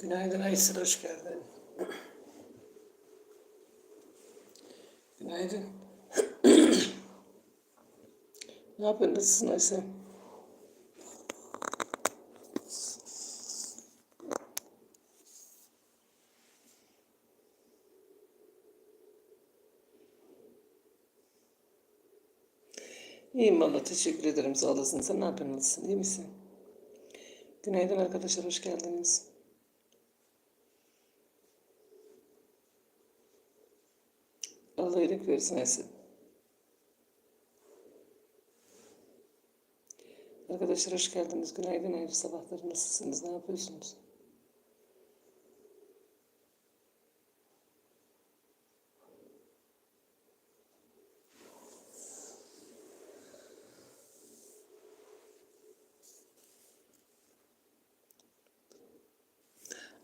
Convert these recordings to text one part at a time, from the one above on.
Günaydın Aysel, hoş geldin. Günaydın. ne yapıyorsun, nasılsın Aysel? İyiyim valla, teşekkür ederim, sağ olasın. Sen ne yapıyorsun, nasılsın, iyi misin? Günaydın arkadaşlar, hoş geldiniz. Versin Aysel. Arkadaşlar hoş geldiniz. Günaydın, hayırlı sabahlar. Nasılsınız? Ne yapıyorsunuz?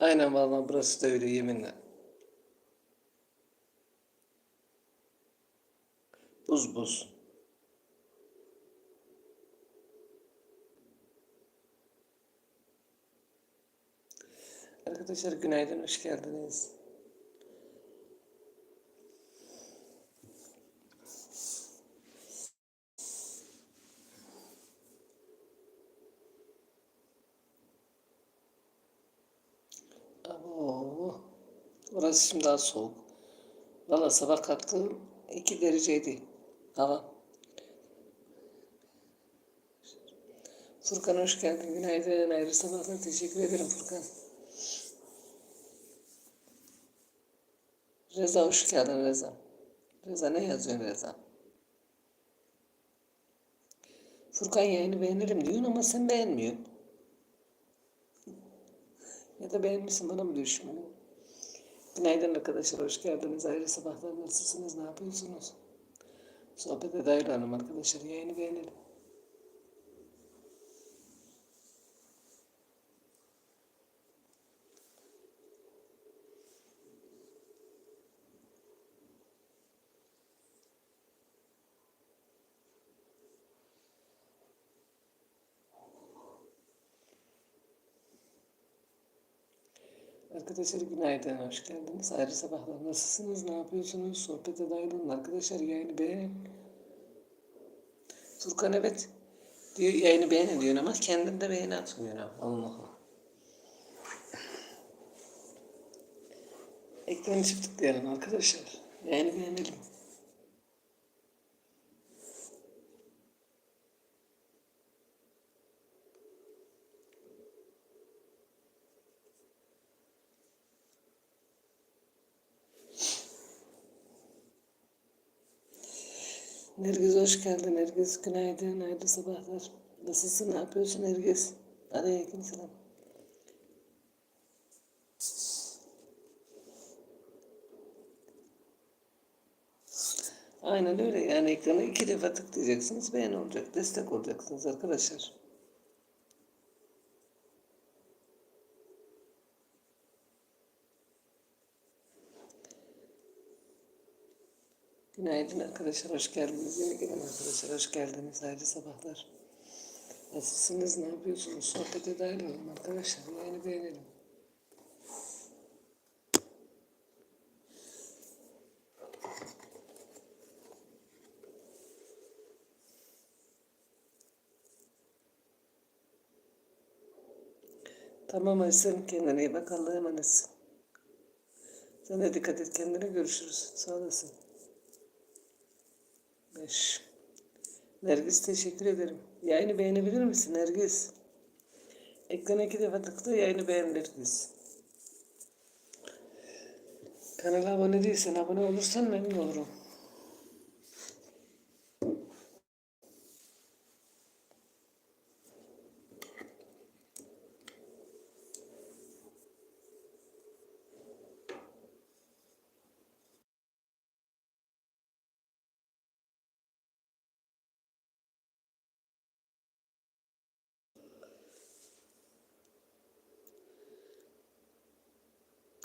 Aynen vallahi burası da öyle yeminle. Buz buz. Arkadaşlar günaydın, hoş geldiniz. Abo, orası şimdi daha soğuk. Valla sabah kalktım 2 dereceydi hava. Furkan hoş geldin. Günaydın. Hayırlı sabahlar. Teşekkür ederim Furkan. Reza hoş geldin Reza. Reza ne yazıyorsun Reza? Furkan yayını beğenirim diyorsun ama sen beğenmiyorsun. Ya da beğenmişsin bana mı düşmüyor? Günaydın arkadaşlar, hoş geldiniz. Hayırlı sabahlar, nasılsınız, ne yapıyorsunuz? Sohbete dahil hanım arkadaşlar, yayını beğenelim. Arkadaşlar günaydın, hoş geldiniz. Hayırlı sabahlar. Nasılsınız, ne yapıyorsunuz? Sohbete dahil arkadaşlar. Yayını beğen. Furkan evet diyor yayını beğenin diyor ama kendin de beğeni atmıyor. Allah Allah. Ekranı çift tıklayalım arkadaşlar. Yayını beğenelim. Nergiz hoş geldin Nergiz. Günaydın, hayırlı sabahlar. Nasılsın, ne yapıyorsun Nergiz? Aleyküm selam. Aynen öyle yani ekranı iki defa tıklayacaksınız beğen olacak, destek olacaksınız arkadaşlar. Günaydın arkadaşlar, hoş geldiniz. Gelen arkadaşlar, hoş geldiniz. Hayırlı sabahlar. Nasılsınız, ne yapıyorsunuz? Sohbete dahil olun arkadaşlar. Yayını beğenelim. Tamam Aysen, kendine iyi bak. Allah'a emanetsin. Sen de dikkat et kendine. Görüşürüz. Sağ olasın. 5. Nergis teşekkür ederim. Yayını beğenebilir misin Nergis? Ekrana iki defa tıkla yayını beğen Nergis. Kanala abone değilsen abone olursan memnun olurum.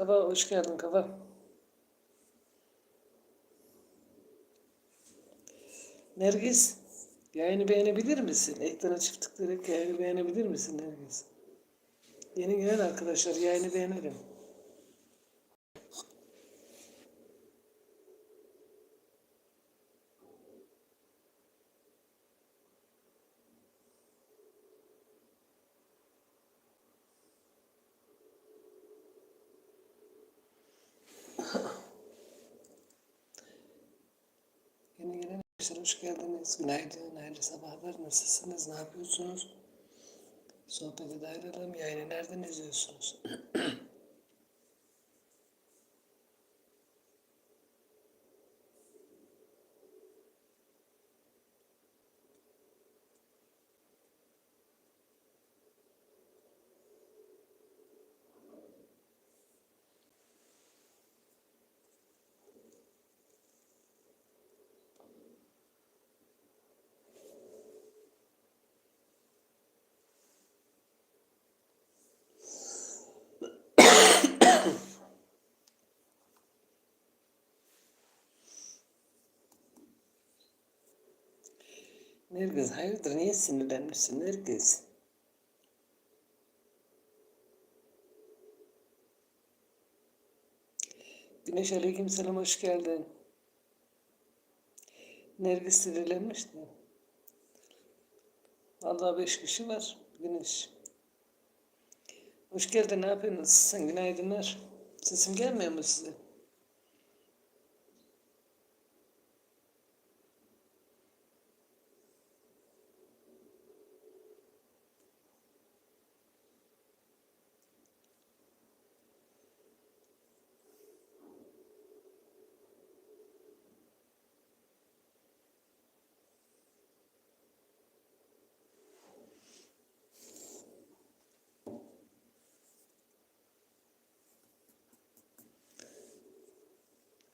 Kava hoş geldin Kava. Nergis, yayını beğenebilir misin? Ekrana çift tıklayarak yayını beğenebilir misin Nergis? Yeni gelen arkadaşlar yayını beğenelim. Yeni gelen arkadaşlar hoş geldiniz. Günaydın, hayırlı sabahlar. Nasılsınız, ne yapıyorsunuz? Sohbete dahil olalım. Yayını nereden izliyorsunuz? Nergiz hayırdır niye sinirlenmişsin Nergiz? Güneş aleyküm selam hoş geldin. Nergiz sinirlenmişti. Vallahi beş kişi var Güneş. Hoş geldin ne yapıyorsunuz? Sen günaydınlar. Sesim gelmiyor mu size?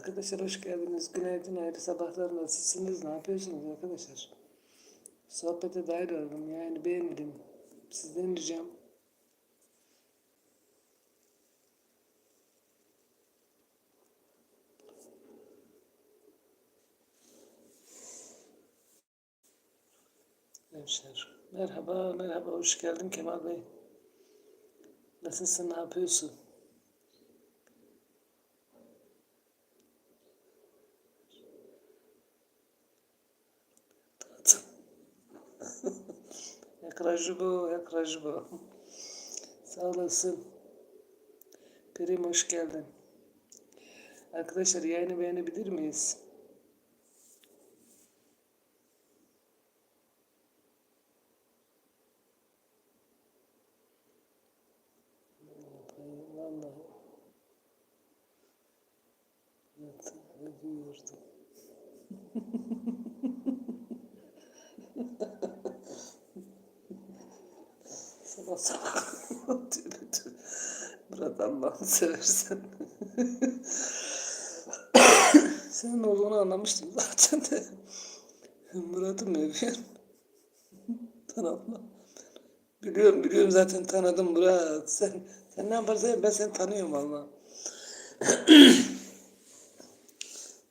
Arkadaşlar hoş geldiniz. Günaydın, hayırlı sabahlar. Nasılsınız? Ne yapıyorsunuz arkadaşlar? Sohbete dahil olalım. Yani beğendim. Sizden ricam. Hemşer. Merhaba, merhaba. Hoş geldin Kemal Bey. Nasılsın, ne yapıyorsun? Yakracı bu. Sağ olasın. Prim hoş geldin. Arkadaşlar yayını beğenebilir miyiz? Yapayım vallahi. Evet, duyurdum. Sabah sabah. Tövbe tövbe. Murat Allah'ını seversen. Senin olduğunu anlamıştım zaten de. Murat'ı mı övüyorsun? Tanımla. Biliyorum biliyorum zaten tanıdım Murat. Sen, sen ne yaparsan ben seni tanıyorum valla.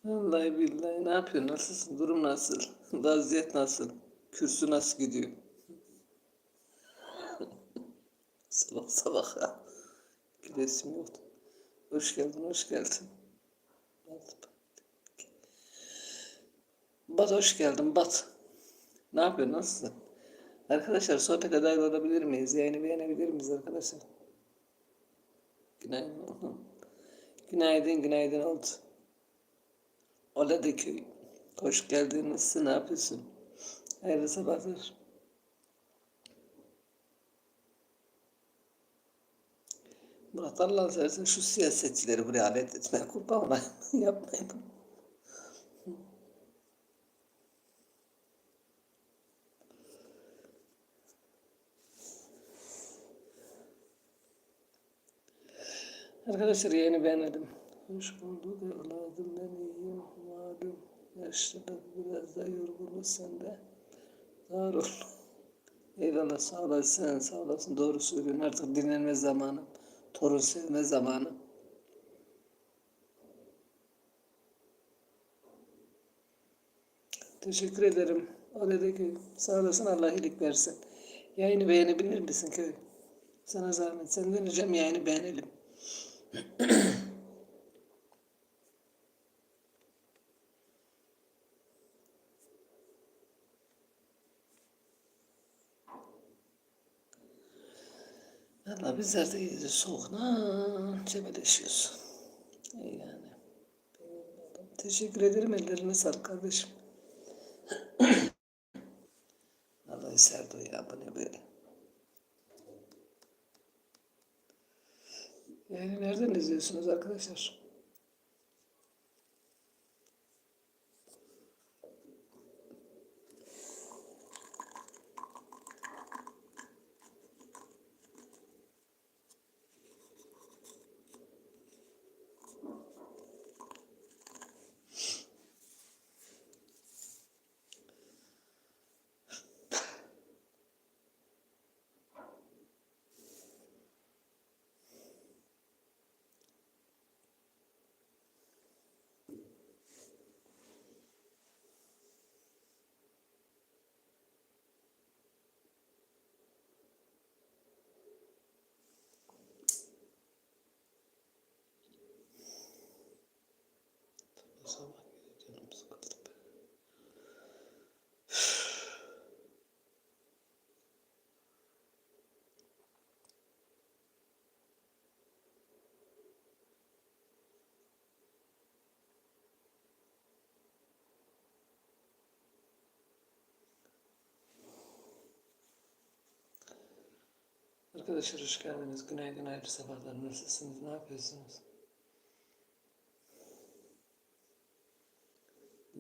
Vallahi billahi ne yapıyorsun? Nasılsın? Durum nasıl? Vaziyet nasıl? Kürsü nasıl gidiyor? Sabah sabah ha. Gülesim yoktu. Hoş geldin, hoş geldin. Bat hoş geldin, Bat. Ne yapıyorsun, nasılsın? Arkadaşlar sohbete dahil olabilir miyiz? Yayını beğenebilir miyiz arkadaşlar? Günaydın. Günaydın, günaydın oldu. Ola de köy. Hoş geldin, nasılsın, ne yapıyorsun? Hayırlı sabahlar. Murat Allah seversen şu siyasetçileri buraya alet etme kurban olayım. Yapmayın. Arkadaşlar yayını beğendim. Hoş bulduk evladım ben iyiyim malum. Yaşlılık biraz da yorgunuz sen de. Var ol. Eyvallah sağ olasın sağ olasın doğru söylüyorsun artık dinlenme zamanı. Torun sevme zamanı. Teşekkür ederim. Öyle de köy. Sağ olasın Allah iyilik versin. Yayını beğenebilir misin köy? Sana zahmet. Senden ricam yayını beğenelim. Valla bizler de iyice soğukla cebeleşiyoruz. İyi yani. Teşekkür ederim. Ellerine sağlık kardeşim. Vallahi Serdo ya bu ne böyle. Yani nereden izliyorsunuz arkadaşlar? Sabah canım sıkıldı be. Arkadaşlar hoş geldiniz. Günaydın, hayırlı sabahlar. Nasılsınız? Ne yapıyorsunuz?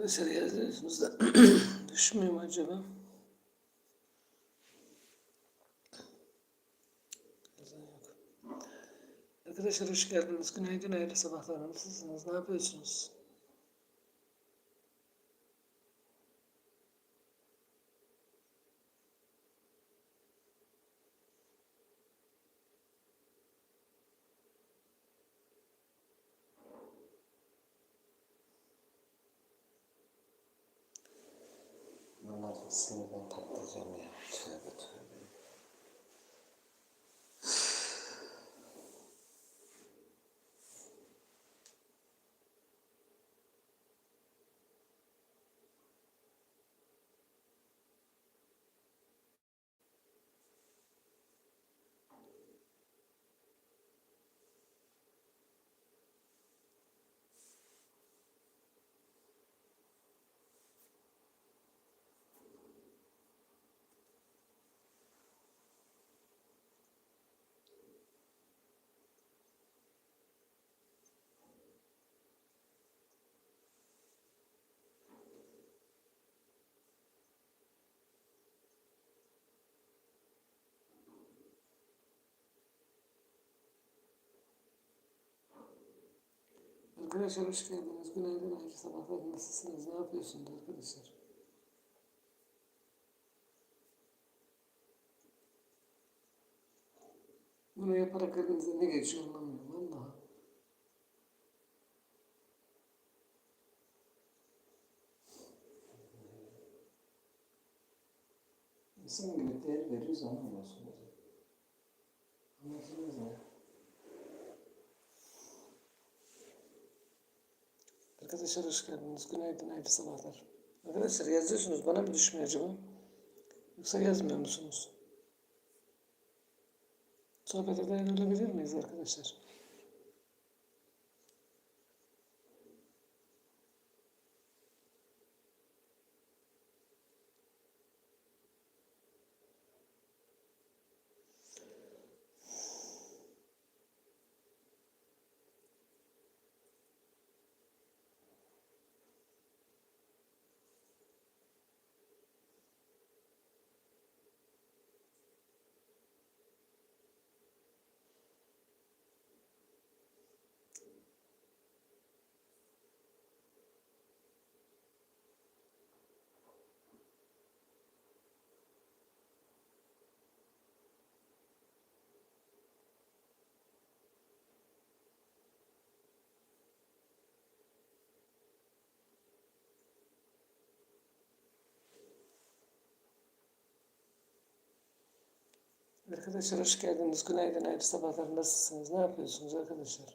Arkadaşlar yazıyorsunuz da düşmüyor mu acaba? Arkadaşlar hoş geldiniz. Günaydın, hayırlı sabahlar. Nasılsınız? Ne yapıyorsunuz? 四个灯塔在下面，吃不吃 Arkadaşlar hoş geldiniz. Günaydın, hayırlı sabahlar. Nasılsınız? Ne yapıyorsunuz arkadaşlar? Bunu yaparak elinize ne geçiyor anlamıyorum. Vallahi. İnsan gibi değer veriyoruz anlamıyorsunuz. Anlatılmaz ya. Arkadaşlar hoş geldiniz. Günaydın, hayırlı sabahlar. Arkadaşlar yazıyorsunuz. Bana mı düşmüyor acaba? Yoksa yazmıyor musunuz? Sohbete dayanabilir miyiz arkadaşlar? Arkadaşlar hoş geldiniz. Günaydın, hayırlı sabahlar. Nasılsınız? Ne yapıyorsunuz arkadaşlar?